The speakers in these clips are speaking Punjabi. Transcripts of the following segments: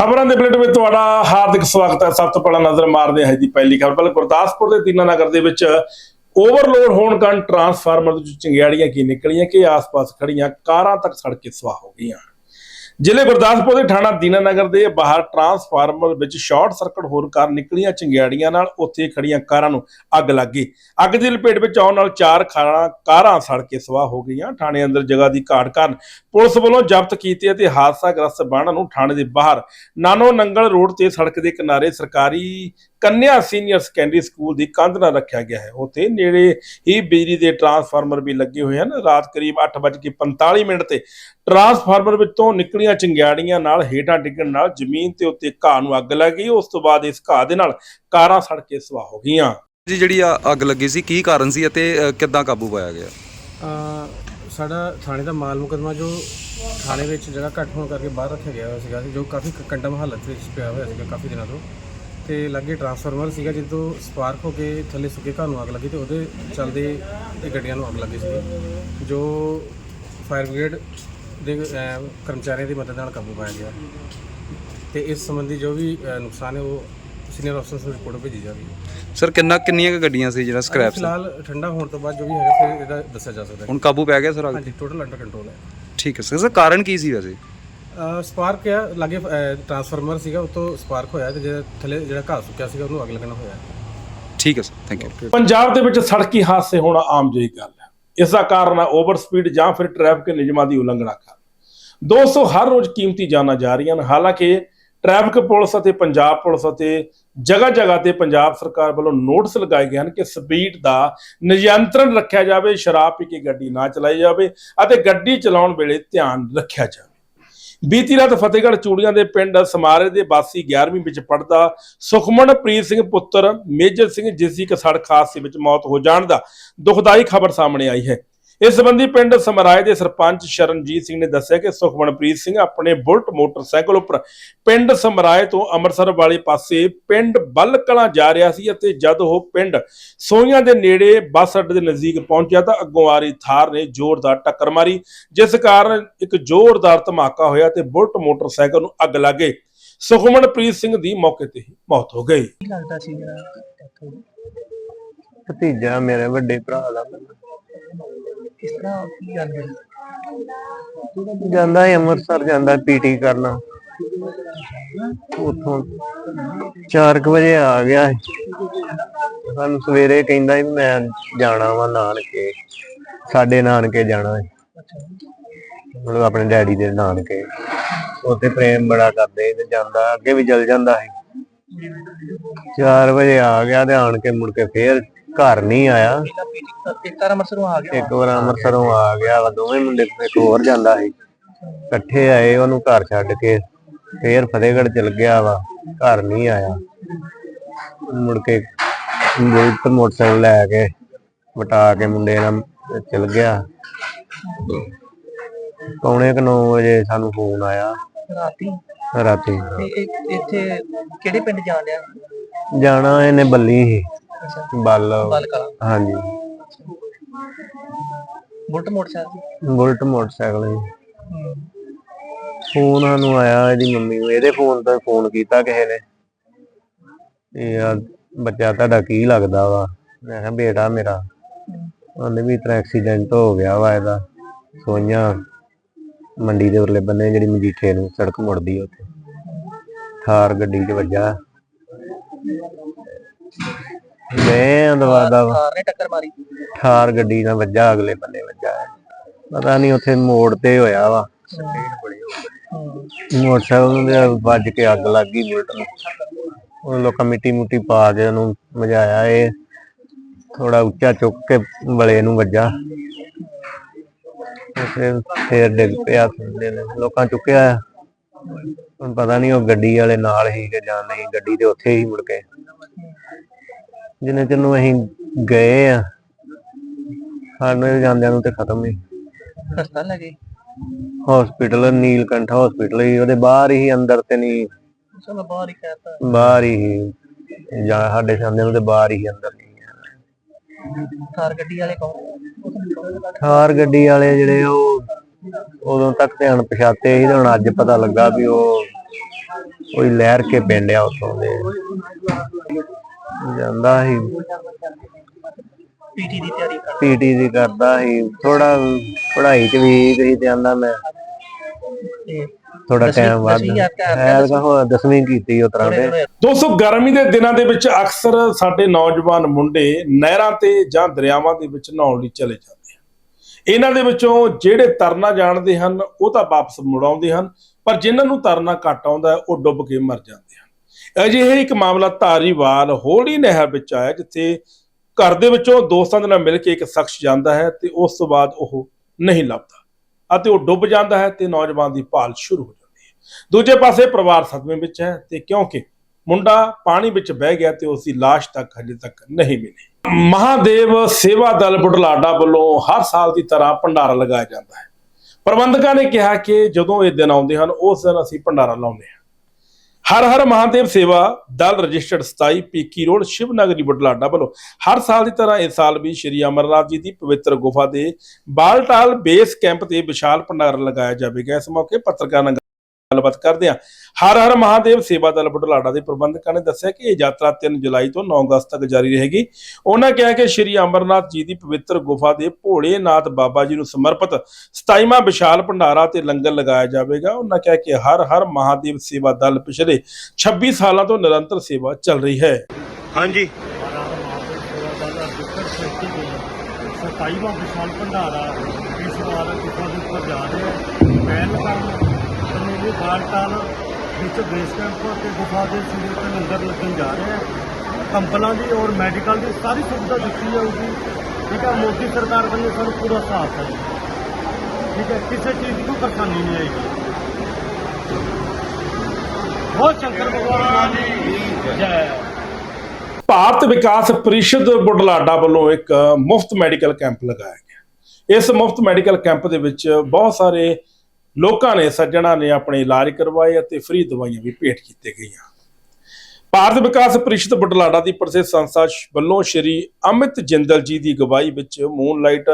ਖਬਰਾਂ ਦੇ ਬੁਲੇਟਿਨ ਵਿੱਚ ਤੁਹਾਡਾ ਹਾਰਦਿਕ ਸਵਾਗਤ ਹੈ। ਸਭ ਤੋਂ ਪਹਿਲਾਂ ਨਜ਼ਰ ਮਾਰਦੇ ਹਾਂ ਜੀ ਪਹਿਲੀ ਖਬਰ। ਪਹਿਲਾਂ ਗੁਰਦਾਸਪੁਰ ਦੇ ਦੀਨਾ ਨਗਰ ਦੇ ਵਿੱਚ ਓਵਰਲੋਡ ਹੋਣ ਕਾਰਨ ਟਰਾਂਸਫਾਰਮਰ ਵਿੱਚ ਚਿੰਗਿਆੜੀਆਂ ਕੀ ਨਿਕਲੀਆਂ, ਕਿ ਆਸ-ਪਾਸ ਖੜੀਆਂ ਕਾਰਾਂ ਤੱਕ ਸੜ ਕੇ ਸਵਾਹ ਹੋ ਗਈਆਂ। ਜ਼ਿਲ੍ਹੇ ਗੁਰਦਾਸਪੁਰ ਦੇ ਥਾਣਾ ਦੀਨਾਨਗਰ ਦੇ ਬਾਹਰ ਟਰਾਂਸਫਾਰਮਰ ਵਿੱਚ ਸ਼ਾਰਟ ਸਰਕਟ ਹੋਣ ਕਾਰਨ ਨਿਕਲੀਆਂ, ਚਿੰਗਿਆੜੀਆਂ ਨਾਲ ਉੱਥੇ ਖੜੀਆਂ ਕਾਰਾਂ ਨੂੰ ਅੱਗ ਲੱਗ ਗਈ। ਅੱਗ ਦੀ ਲਪੇਟ ਵਿੱਚ ਆਉਣ ਨਾਲ ਚਾਰ ਖਾਣਾ ਕਾਰਾਂ ਸੜ ਕੇ ਸਵਾਹ ਹੋ ਗਈਆਂ। ਥਾਣੇ ਅੰਦਰ ਜਗ੍ਹਾ ਦੀ ਘਾਟ ਕਾਰਨ ਪੁਲਿਸ ਵੱਲੋਂ ਜ਼ਬਤ ਕੀਤੇ ਅਤੇ ਹਾਦਸਾਗ੍ਰਸਤ ਬਾਣਾ ਨੂੰ ਥਾਣੇ ਦੇ ਬਾਹਰ ਨਾਨੋ ਨੰਗਲ ਰੋਡ ਤੇ ਸੜਕ ਦੇ ਕਿਨਾਰੇ ਸਰਕਾਰੀ ਕੰਨਿਆ ਸੀਨੀਅਰ ਸੈਕੰਡਰੀ ਸਕੂਲ ਦੀ ਕੰਧ ਨਾਲ ਰੱਖਿਆ ਗਿਆ ਹੈ। ਉੱਥੇ ਨੇੜੇ ਹੀ ਬਿਜਲੀ ਦੇ ਟਰਾਂਸਫਾਰਮਰ ਵੀ ਲੱਗੇ ਹੋਏ ਹਨ। ਰਾਤ ਕਰੀਬ 8:45 ਮਿੰਟ ਤੇ ਟਰਾਂਸਫਾਰਮਰ ਵਿੱਚੋਂ ਨਿਕਲੀਆਂ ਚਿੰਗਿਆੜੀਆਂ ਨਾਲ ਹੇਠਾਂ ਡਿੱਗਣ ਨਾਲ ਜ਼ਮੀਨ ਤੇ ਉੱਤੇ ਘਾਹ ਨੂੰ ਅੱਗ ਲੱਗ ਗਈ। ਉਸ ਤੋਂ ਬਾਅਦ ਇਸ ਘਾਹ ਦੇ ਨਾਲ ਕਾਰਾਂ ਸੜ ਕੇ ਸਵਾਹ ਹੋ ਗਈਆਂ। ਜੀ ਜਿਹੜੀ ਆ ਅੱਗ ਲੱਗੀ ਸੀ ਕੀ ਕਾਰਨ ਸੀ ਅਤੇ ਅ, ਕਿੱਦਾਂ ਕਾਬੂ ਪਾਇਆ ਗਿਆ? ਅ, ਸਾਡਾ ਥਾਣੇ ਦਾ ਮਾਲ ਮੁਕਦਮਾ ਜੋ ਥਾਣੇ ਵਿੱਚ ਜਗ੍ਹਾ ਘੱਟ ਹੋਣ ਕਰਕੇ ਬਾਹਰ ਰੱਖਿਆ ਗਿਆ ਹੋਇਆ ਸੀਗਾ ਜੋ ਕਾਫੀ ਕ- ਕੰਡਮ ਹਾਲਤ ਵਿੱਚ ਪਿਆ ਹੋਇਆ ਸੀਗਾ ਕਾਫੀ ਦਿਨਾਂ ਤੋਂ। ਤੇ ਲੱਗੇ ਟਰਾਂਸਫਾਰਮਰ ਸੀਗਾ ਜਦੋਂ ਸਪਾਰਕ ਹੋ ਕੇ ਥੱਲੇ ਸੁੱਕੇ ਘਰ ਨੂੰ ਅੱਗ ਲੱਗੀ ਤੇ ਉਹਦੇ ਚੱਲਦੇ ਇਹ ਗੱਡੀਆਂ ਨੂੰ ਅੱਗ ਲੱਗੀ ਸੀ ਜੋ ਫਾਇਰ ਬ੍ਰਿਗੇਡ ਦੇ ਕਰਮਚਾਰੀਆਂ ਦੀ ਮਦਦ ਨਾਲ ਕਾਬੂ ਪਾਇਆ ਗਿਆ। ਤੇ ਇਸ ਸੰਬੰਧੀ ਜੋ ਵੀ ਨੁਕਸਾਨ ਹੈ ਉਹ ਸੀਨੀਅਰ ਅਫਸਰ ਨੂੰ ਰਿਪੋਰਟ ਭੇਜੀ ਜਾ ਰਹੀ ਹੈ। ਸਰ ਕਿੰਨਾ ਕਿੰਨੀਆਂ ਕੁ ਗੱਡੀਆਂ ਸੀ ਜਿਹੜਾ ਸਕ੍ਰੈਪ ਸੀ? ਫਿਲਹਾਲ ਠੰਡਾ ਹੋਣ ਤੋਂ ਬਾਅਦ ਜੋ ਵੀ ਹੈਗਾ ਫਿਰ ਇਹਦਾ ਦੱਸਿਆ ਜਾ ਸਕਦਾ ਹੈ। ਹੁਣ ਕਾਬੂ ਪੈ ਗਿਆ ਸਰ ਅੱਗ ਹਾਂਜੀ ਟੋਟਲ ਅੰਡਰ ਕੰਟਰੋਲ ਹੈ। ਠੀਕ ਹੈ ਸਰ ਸਰ ਕਾਰਨ ਕੀ ਸੀ ਵੈਸੇ? ਸਪਾਰਕ ਆ ਲਾਗੇ ਟਰਾਂਸਫਾਰਮਰ ਸੀਗਾ ਉਤੋਂ ਸਪਾਰਕ ਹੋਇਆ ਤੇ ਜਿਹੜਾ ਥੱਲੇ ਜਿਹੜਾ ਘਾਹ ਸੁੱਕਿਆ ਸੀਗਾ ਉਹਨੂੰ ਅੱਗ ਲੱਗਣਾ ਹੋਇਆ। ਠੀਕ ਹੈ ਸਰ ਥੈਂਕ ਯੂ ਪੰਜਾਬ ਦੇ ਵਿੱਚ ਸੜਕੀ ਹਾਦਸੇ ਹੋਣਾ ਆਮ ਜਿਹੀ ਗੱਲ ਹੈ। ਇਸ ਦਾ ਕਾਰਨ ਹੈ ਓਵਰ ਸਪੀਡ ਜਾਂ ਫਿਰ ਟ੍ਰੈਫਿਕ ਨਿਯਮਾਂ ਦੀ ਉਲੰਘਣਾ ਕਰ। ਦੋਸਤੋ, ਹਰ ਰੋਜ਼ ਕੀਮਤੀ ਜਾਨਾਂ ਜਾ ਰਹੀਆਂ ਹਨ। ਹਾਲਾਂਕਿ, ਟ੍ਰੈਫਿਕ ਪੁਲਿਸ ਅਤੇ ਪੰਜਾਬ ਪੁਲਿਸ ਅਤੇ ਜਗ੍ਹਾ ਜਗ੍ਹਾ ਤੇ ਪੰਜਾਬ ਸਰਕਾਰ ਵੱਲੋਂ ਨੋਟਿਸ ਲਗਾਏ ਗਏ ਹਨ ਕਿ ਸਪੀਡ ਦਾ ਨਿਯੰਤਰਣ ਰੱਖਿਆ ਜਾਵੇ, ਸ਼ਰਾਬ ਪੀ ਕੇ ਗੱਡੀ ਨਾ ਚਲਾਈ ਜਾਵੇ ਅਤੇ ਗੱਡੀ ਚਲਾਉਣ ਵੇਲੇ ਧਿਆਨ ਰੱਖਿਆ ਜਾਵੇ। ਬੀਤੀ ਰਾਤ ਫਤਿਹਗੜ੍ਹ ਚੂੜੀਆਂ ਦੇ ਪਿੰਡ ਸਮਾਰੇ ਦੇ ਵਾਸੀ 11ਵੀਂ ਵਿੱਚ ਪੜਦਾ ਸੁਖਮਨਪ੍ਰੀਤ ਸਿੰਘ ਪੁੱਤਰ ਮੇਜਰ ਸਿੰਘ ਜਿਸ ਦੀ ਇੱਕ ਸੜਕ ਹਾਦਸੇ ਵਿੱਚ ਮੌਤ ਹੋ ਜਾਣ ਦਾ ਦੁਖਦਾਈ ਖਬਰ ਸਾਹਮਣੇ ਆਈ ਹੈ। ਇਸ ਸੰਬੰਧੀ ਪਿੰਡ ਸਮਰਾਏ ਦੇ ਸਰਪੰਚ ਸ਼ਰਨਜੀਤ ਸਿੰਘ ਨੇ ਦੱਸਿਆ ਕਿ ਸੁਖਮਨਪ੍ਰੀਤ ਸਿੰਘ ਆਪਣੇ ਬੁਲਟ ਮੋਟਰਸਾਈਕਲ ਉੱਪਰ ਪਿੰਡ ਸਮਰਾਏ ਤੋਂ ਅੰਮ੍ਰਿਤਸਰ ਵਾਲੇ ਪਾਸੇ ਪਿੰਡ ਬੱਲਕਲਾਂ ਜਾ ਰਿਹਾ ਸੀ ਅਤੇ ਜਦ ਉਹ ਪਿੰਡ ਸੋਈਆਂ ਦੇ ਨੇੜੇ ਬੱਸ ਅੱਡੇ ਦੇ ਨਜ਼ਦੀਕ ਪਹੁੰਚਿਆ ਤਾਂ ਅੱਗੋਂ ਆ ਰਹੀ ਥਾਰ ਨੇ ਜ਼ੋਰਦਾਰ ਟੱਕਰ ਮਾਰੀ, ਜਿਸ ਕਾਰਨ ਇੱਕ ਜ਼ੋਰਦਾਰ ਧਮਾਕਾ ਹੋਇਆ ਤੇ ਬੁਲਟ ਮੋਟਰਸਾਈਕਲ ਨੂੰ ਅੱਗ ਲੱਗ ਗਈ। ਸੁਖਮਨਪ੍ਰੀਤ ਸਿੰਘ ਦੀ ਮੌਕੇ ਤੇ ਹੀ ਮੌਤ ਹੋ ਗਈ। ਲੱਗਦਾ ਸੀ ਜਿਹੜਾ ਭਤੀਜਾ ਮੇਰੇ ਵੱਡੇ ਭਰਾ ਦਾ ਕਿਸ ਤਰ੍ਹਾਂ ਕੀ ਗੱਲ ਹੋਈ ਜਾਂਦਾ ਹੈ ਅੰਮ੍ਰਿਤਸਰ ਜਾਂਦਾ ਪੀਟੀ ਕਰਨਾ। ਉਥੋਂ 4 ਵਜੇ ਆ ਗਿਆ ਸਾਨੂੰ ਸਵੇਰੇ ਕਹਿੰਦਾ ਸੀ, ਮੈਂ ਜਾਣਾ ਵਾ ਨਾਨਕੇ। ਸਾਡੇ ਨਾਨਕੇ ਜਾਣਾ ਹੈ। ਮਤਲਬ ਆਪਣੇ ਡੈਡੀ ਦੇ ਨਾਨਕੇ। ਉੱਥੇ ਪ੍ਰੇਮ ਬੜਾ ਕਰਦੇ ਸੀ ਤੇ ਜਾਂਦਾ, ਅੱਗੇ ਵੀ ਜਲ ਜਾਂਦਾ ਸੀ। 4 ਵਜੇ ਆ ਗਿਆ ਤੇ ਆਣ ਕੇ ਮੁੜ ਕੇ ਫੇਰ ਘਰ ਨਹੀਂ ਆਇਆ। ਇੱਕ ਤਾਰਾ ਮਰਸਰੋਂ ਆ ਗਿਆ ਇੱਕ ਵਾਰ ਅੰਮ੍ਰਿਤਸਰੋਂ ਆ ਗਿਆ ਵਾ ਦੋਵੇਂ ਮੁੰਡੇ ਇੱਕ ਹੋਰ ਜਾਂਦਾ ਸੀ। ਇਕੱਠੇ ਆਏ ਉਹਨੂੰ ਘਰ ਛੱਡ ਕੇ ਫੇਰ ਫਤਿਹਗੜ੍ਹ ਚਲ ਗਿਆ ਵਾ ਘਰ ਨਹੀਂ ਆਇਆ। ਮੁੜ ਕੇ ਬੁਲਟ ਮੋਟਰਸਾਈਕਲ ਲੈ ਕੇ ਵਟਾ ਕੇ ਮੁੰਡੇ ਨਾਲ ਚਲ ਗਿਆ। ਪੌਣੇ ਕੁ 9 ਵਜੇ ਸਾਨੂੰ ਫੋਨ ਆਇਆ। ਰਾਤੀ? ਰਾਤੀ। ਇੱਥੇ ਕਿਹੜੇ ਪਿੰਡ ਜਾਣ ਡਿਆ? ਜਾਣਾ ਇਹਨੇ ਬੱਲੀ ਸੀ। ਅੱਛਾ। ਬੱਲ। ਬਲ ਕਲਾ। ਹਾਂਜੀ। ਬੁਲਟ ਮੋਟਰਸਾਈਕਲ ਸੀ? ਬੁਲਟ ਮੋਟਰਸਾਈਕਲ ਸੀ ਹੂੰ। ਫੋਨ ਸਾਨੂੰ ਆਇਆ ਇਹਦੀ ਮੰਮੀ ਨੂੰ। ਇਹਦੇ ਫੋਨ ਤੋਂ ਫੋਨ ਕੀਤਾ ਕਿਸੇ ਨੇ। ਇਹ ਆ ਬੱਚਾ ਤੁਹਾਡਾ ਕੀ ਲੱਗਦਾ ਵਾ? ਮੈਂ ਕਿਹਾ ਬੇਟਾ ਮੇਰਾ। ਉਹਨੇ ਵੀ ਇਤਨਾ ਐਕਸੀਡੈਂਟ ਹੋ ਗਿਆ ਵਾ ਇਹਦਾ। ਸੋਈਆਂ ਮੰਡੀ ਦੇ ਉਰਲੇ ਬੰਨੇ ਜਿਹੜੀ ਮਜੀਠੇ ਨੂੰ ਸੜਕ ਮੁੜਦੀ ਆ ਉੱਥੇ। ਥਾਰ ਗੱਡੀ 'ਚ ਵੱਜਾ। ਮੈਂ ਦਵਾਦਾ ਕਾਰ ਨੇ ਟੱਕਰ ਮਾਰੀ। ਥਾਰ ਗੱਡੀ ਨਾਲ ਵੱਜਾ ਅਗਲੇ ਬੰਨੇ ਵੱਜਾ। ਪਤਾ ਨਹੀਂ ਉੱਥੇ ਮੋੜ ਤੇ ਹੋਇਆ ਵਾ। ਮੋਟਰਸਾਈਕਲ ਤੇ ਵੱਜ ਕੇ ਅੱਗ ਲੱਗ ਗਈ ਬੁਲਟ ਨੂੰ ਉਹ ਲੋਕਾਂ ਮਿੱਟੀ ਮੁੱਟੀ ਪਾ ਕੇ ਉਹਨੂੰ ਮਜਾਇਆ ਇਹ। ਥੋੜਾ ਉੱਚਾ ਚੁੱਕ ਕੇ ਬਲੇ ਨੂੰ ਵੱਜਾ। ਫਿਰ ਫੇਰ ਡਿੱਗ ਪਿਆ ਥੱਲੇ ਨੇ। ਲੋਕਾਂ ਚੁੱਕਿਆ ਹੁਣ ਪਤਾ ਨਹੀਂ ਉਹ ਗੱਡੀ ਵਾਲੇ ਨਾਲ ਹੀ ਕਿ ਜਾਂ ਨਹੀਂ ਗੱਡੀ ਦੇ ਉੱਥੇ ਹੀ ਮੁੜ ਕੇ। ਜਿੰਨੇ ਚਿਰ ਨੂੰ ਅਸੀਂ ਗਏ ਆ ਸਾਨੂੰ ਜਾਂਦਿਆਂ ਨੂੰ ਤੇ ਖਤਮ ਹੀ। ਹਸਪਤਾਲ ਲੱਗੇ ਹਸਪੀਟਲ ਨੀਲਕੰਠ ਹਸਪੀਟਲ ਹੀ ਉਹਦੇ ਬਾਹਰ ਹੀ ਅੰਦਰ ਤੇ ਨਹੀਂ। ਚਲੋ ਬਾਹਰ ਹੀ ਕਹਿਤਾ ਬਾਹਰ ਹੀ। ਜਾਂ ਸਾਡੇ ਸਾਹਮਣੇ ਉਹਦੇ ਬਾਹਰ ਹੀ ਅੰਦਰ ਨਹੀਂ। ਕਾਰ ਗੱਡੀ ਵਾਲੇ ਕੌਣ? ਥਾਰ ਗੱਡੀ ਵਾਲੇ ਜਿਹੜੇ ਉਹ ਉਦੋਂ ਤੱਕ ਤੇ ਅਣਪਛਾਤੇ ਸੀ ਤੇ ਹੁਣ ਅੱਜ ਪਤਾ ਲੱਗਾ ਵੀ ਉਹ ਕੋਈ ਲਹਿਰ ਕੇ ਪਿੰਡ ਆ ਉੱਥੋਂ ਦੇ। ਜਾਂਦਾ ਸੀ। ਪੀਟੀ ਦੀ ਤਿਆਰੀ ਕਰ ਪੀਟੀ ਦੀ ਕਰਦਾ ਸੀ। ਥੋੜਾ ਪੜ੍ਹਾਈ ਚ ਵੀਕ ਸੀ ਤੇ ਆਂਦਾ ਮੈਂ। ਥੋੜਾ ਟਾਈਮ ਵੱਧ। ਦਸਵੀਂ ਯਾਦ ਕਰ ਐ ਤਾਂ ਹੋ ਦਸਵੀਂ ਕੀਤੀ ਉਸ ਤਰ੍ਹਾਂ ਦੇ ਦੋਸਤੋ ਗਰਮੀ ਦੇ ਦਿਨਾਂ ਦੇ ਵਿੱਚ ਅਕਸਰ ਸਾਡੇ ਨੌਜਵਾਨ ਮੁੰਡੇ ਨਹਿਰਾਂ ਤੇ ਜਾਂ ਦਰਿਆਵਾਂ ਦੇ ਵਿੱਚ ਨਹਾਉਣ ਲਈ ਚਲੇ ਜਾਂਦੇ ਹਨ। ਇਹਨਾਂ ਦੇ ਵਿੱਚੋਂ ਜਿਹੜੇ ਤਰਨਾ ਜਾਣਦੇ ਹਨ ਉਹ ਤਾਂ ਵਾਪਸ ਮੁੜ ਆਉਂਦੇ ਹਨ ਪਰ ਜਿਨ੍ਹਾਂ ਨੂੰ ਤਰਨਾ ਘੱਟ ਆਉਂਦਾ ਉਹ ਡੁੱਬ ਕੇ ਮਰ ਜਾਂਦੇ ਹਨ। ਅਜਿਹੇ ਇੱਕ ਮਾਮਲਾ ਧਾਰੀਵਾਲ ਹੋਲੀ ਨਹਿਰ ਵਿੱਚ ਆਇਆ, ਜਿੱਥੇ ਘਰ ਦੇ ਵਿੱਚੋਂ ਦੋਸਤਾਂ ਦੇ ਨਾਲ ਮਿਲ ਕੇ ਇੱਕ ਸ਼ਖਸ ਜਾਂਦਾ ਹੈ ਤੇ ਉਸ ਤੋਂ ਬਾਅਦ ਉਹ ਨਹੀਂ ਲੱਭਦਾ ਅਤੇ ਉਹ ਡੁੱਬ ਜਾਂਦਾ ਹੈ ਤੇ ਨੌਜਵਾਨ ਦੀ ਭਾਲ ਸ਼ੁਰੂ ਹੋ ਜਾਂਦੀ ਹੈ। ਦੂਜੇ ਪਾਸੇ ਪਰਿਵਾਰ ਸਦਮੇ ਵਿੱਚ ਹੈ ਤੇ ਕਿਉਂਕਿ ਮੁੰਡਾ ਪਾਣੀ ਵਿੱਚ ਬਹਿ ਗਿਆ ਤੇ ਉਸ ਦੀ ਲਾਸ਼ ਤੱਕ ਹਜੇ ਤੱਕ ਨਹੀਂ ਮਿਲੀ। ਮਹਾਦੇਵ ਸੇਵਾ ਦਲ ਬੁਢਲਾਡਾ ਵੱਲੋਂ ਹਰ ਸਾਲ ਦੀ ਤਰ੍ਹਾਂ ਭੰਡਾਰਾ ਲਗਾਇਆ ਜਾਂਦਾ ਹੈ। ਪ੍ਰਬੰਧਕਾਂ ਨੇ ਕਿਹਾ ਕਿ ਜਦੋਂ ਇਹ ਦਿਨ ਆਉਂਦੇ ਹਨ, ਉਸ ਦਿਨ ਅਸੀਂ ਭੰਡਾਰਾ ਲਾਉਂਦੇ ਹਾਂ। ਹਰ ਹਰ ਮਹਾਦੇਵ ਸੇਵਾ ਦਲ ਰਜਿਸਟਰਡ 27 ਪੀਕੀ ਰੋਡ ਸ਼ਿਵ ਨਗਰੀ ਬੁਢਲਾਡਾ ਵੱਲੋਂ ਹਰ ਸਾਲ ਦੀ ਤਰ੍ਹਾਂ ਇਸ ਸਾਲ ਵੀ ਸ਼੍ਰੀ ਅਮਰਨਾਥ ਜੀ ਦੀ ਪਵਿੱਤਰ ਗੁਫਾ ਦੇ ਬਾਲਟਾਲ ਬੇਸ ਕੈਂਪ ਤੇ ਵਿਸ਼ਾਲ ਭੰਡਾਰਾ ਲਗਾਇਆ ਜਾਵੇਗਾ। ਇਸ ਮੌਕੇ ਪੱਤਰਕਾਰਾਂ ਗੱਲਬਾਤ ਕਰਦੇ ਹਾਂ। ਹਰ ਹਰ ਮਹਾਦੇਵ ਸੇਵਾ ਦਲ ਬੁਢਲਾਡਾ ਦੇ ਪ੍ਰਬੰਧਕਾਂ ਨੇ ਦੱਸਿਆ ਕਿ ਇਹ ਯਾਤਰਾ 3 ਜੁਲਾਈ ਤੋਂ 9 ਅਗਸਤ ਤੱਕ ਜਾਰੀ ਰਹੇਗੀ। ਉਹਨਾਂ ਕਿਹਾ ਕਿ ਸ਼੍ਰੀ ਅਮਰਨਾਥ ਜੀ ਦੀ ਪਵਿੱਤਰ ਗੁਫਾ ਦੇ ਭੋਲੇਨਾਥ ਬਾਬਾ ਜੀ ਨੂੰ ਸਮਰਪਿਤ 27ਵਾਂ ਵਿਸ਼ਾਲ ਭੰਡਾਰਾ ਤੇ ਲੰਗਰ ਲਗਾਇਆ ਜਾਵੇਗਾ। ਉਹਨਾਂ ਕਿਹਾ ਕਿ ਹਰ ਹਰ ਮਹਾਦੇਵ ਸੇਵਾ ਦਲ ਪਿਛਲੇ 26 ਸਾਲਾਂ ਤੋਂ ਨਿਰੰਤਰ ਸੇਵਾ ਚੱਲ ਰਹੀ ਹੈ। ਹਾਂਜੀ। ਸਤਾਈਵਾਂ ਵਿਸ਼ਾਲ ਭੰਡਾਰਾ ਇਸ ਵਾਰ ਗੁਫਾ ਦੇ ਉੱਪਰ ਜਾ ਰਿਹਾ ਹੈ। ਪਹਿਲ ਕਰਨ ਸਮੇਂ ਬਾਲਟਾਲ ਵਿੱਚ ਬੇਸ ਕੈਂਪ ਤੇ ਗੁਫਾ ਦੇ ਸਿਰੇ ਤੇ ਲੰਗਰ ਲੱਗਣ ਜਾ ਰਿਹਾ ਹੈ ਕੰਪਲਾਂ ਦੀ ਔਰ ਮੈਡੀਕਲ ਦੀ ਸਾਰੀ ਸੁਵਿਧਾ ਦਿੱਤੀ ਜਾਊਗੀ। ਠੀਕ ਹੈ ਮੋਦੀ ਸਰਕਾਰ ਵੱਲੋਂ ਸਾਨੂੰ ਪੂਰਾ ਸਾਥ ਹੈ। ਠੀਕ ਹੈ ਕਿਸੇ ਚੀਜ਼ ਦੀ ਕੋਈ ਪਰੇਸ਼ਾਨੀ ਨਹੀਂ ਆਏਗੀ। ਬਹੁਤ ਸ਼ੰਕਰ ਭਗਵਾਨ ਦੀ ਜੈ ਭਾਰਤ ਵਿਕਾਸ ਪਰਿਸ਼ਦ ਬੁਢਲਾਡਾ ਵੱਲੋਂ ਇੱਕ ਮੁਫਤ ਮੈਡੀਕਲ ਕੈਂਪ ਲਗਾਇਆ ਗਿਆ। ਇਸ ਮੁਫਤ ਮੈਡੀਕਲ ਕੈਂਪ ਦੇ ਵਿੱਚ ਬਹੁਤ ਸਾਰੇ ਲੋਕਾਂ ਨੇ ਸੱਜਣਾ ਨੇ ਆਪਣੇ ਇਲਾਜ ਕਰਵਾਏ ਅਤੇ ਫ੍ਰੀ ਦਵਾਈਆਂ ਵੀ ਭੇਟ ਕੀਤੇ ਗਈਆਂ। ਭਾਰਤ ਵਿਕਾਸ ਪਰਿਸ਼ਦ ਬੁਢਲਾਡਾ ਦੀ ਪ੍ਰਸਿੱਧ ਸੰਸਥਾ ਵੱਲੋਂ ਸ਼੍ਰੀ ਅਮਿਤ ਜਿੰਦਲ ਜੀ ਦੀ ਅਗਵਾਈ ਵਿੱਚ ਮੂਨਲਾਈਟ